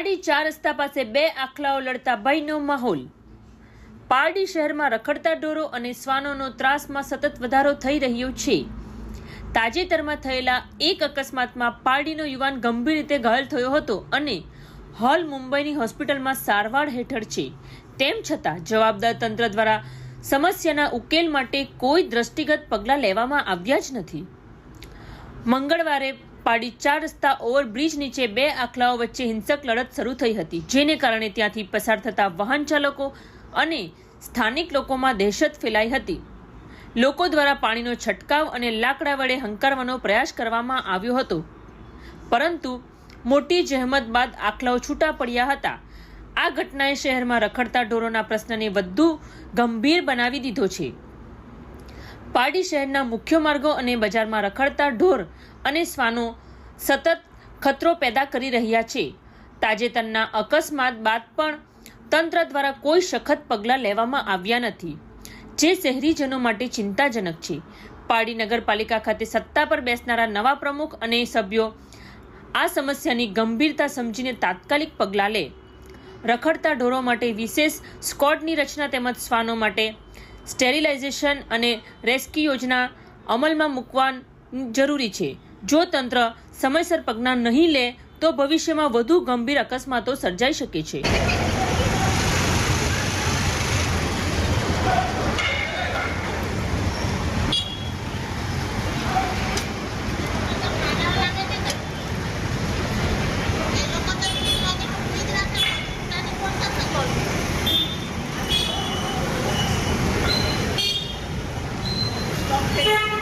ચાર રસ્તા પાસે બે આખલાઓ લડતા ભયનો માહોલ. પારડી શહેરમાં રખડતા ઢોરો અને શ્વાનોનો ત્રાસમાં સતત વધારો થઈ રહ્યો છે. તાજેતરમાં થયેલા એક અકસ્માતમાં પારડીનો યુવાન ગંભીર રીતે ઘાયલ થયો હતો અને હાલ મુંબઈની હોસ્પિટલમાં સારવાર હેઠળ છે. તેમ છતાં જવાબદાર તંત્ર દ્વારા સમસ્યાના ઉકેલ માટે કોઈ દ્રષ્ટિગત પગલાં લેવામાં આવ્યા જ નથી. મંગળવારે પાડી ચાર રસ્તા ઓવરબ્રિજ નીચે બે આખલાઓ વચ્ચે હિંસક લડત શરૂ થઈ હતી, જેને કારણે ત્યાંથી પસાર થતા વાહન ચાલકો અને સ્થાનિક લોકોમાં દહેશત ફેલાઈ હતી. લોકો દ્વારા પાણીનો છંટકાવ અને લાકડા વડે હંકારવાનો પ્રયાસ કરવામાં આવ્યો હતો. પરંતુ મોટી જહેમત બાદ આખલાઓ છૂટા પડ્યા હતા. આ ઘટનાએ શહેરમાં રખડતા ઢોરોના પ્રશ્નને વધુ ગંભીર બનાવી દીધો છે. પારડી શહેરના મુખ્ય માર્ગો અને બજારમાં રખડતા ઢોર અને શ્વાનો સતત ખતરો પેદા કરી રહ્યા છે. તાજેતરના અકસ્માત બાદ પણ તંત્ર દ્વારા કોઈ સખત પગલાં લેવામાં આવ્યા નથી. જે શહેરીજનો માટે ચિંતાજનક છે. પારડી નગરપાલિકા ખાતે સત્તા પર બેસનારા નવા પ્રમુખ અને સભ્યો આ સમસ્યાની ગંભીરતા સમજીને તાત્કાલિક પગલાં લે. રખડતા ઢોરો માટે વિશેષ સ્કોડની રચના તેમજ શ્વાનો માટે સ્ટેરિલાઇઝેશન અને રેસ્ક્યુ યોજના અમલમાં મૂકવા જરૂરી છે. જો તંત્ર સમયસર પગલાં નહીં લે, તો ભવિષ્યમાં વધુ ગંભીર અકસ્માતો સર્જાઈ શકે છે. Okay.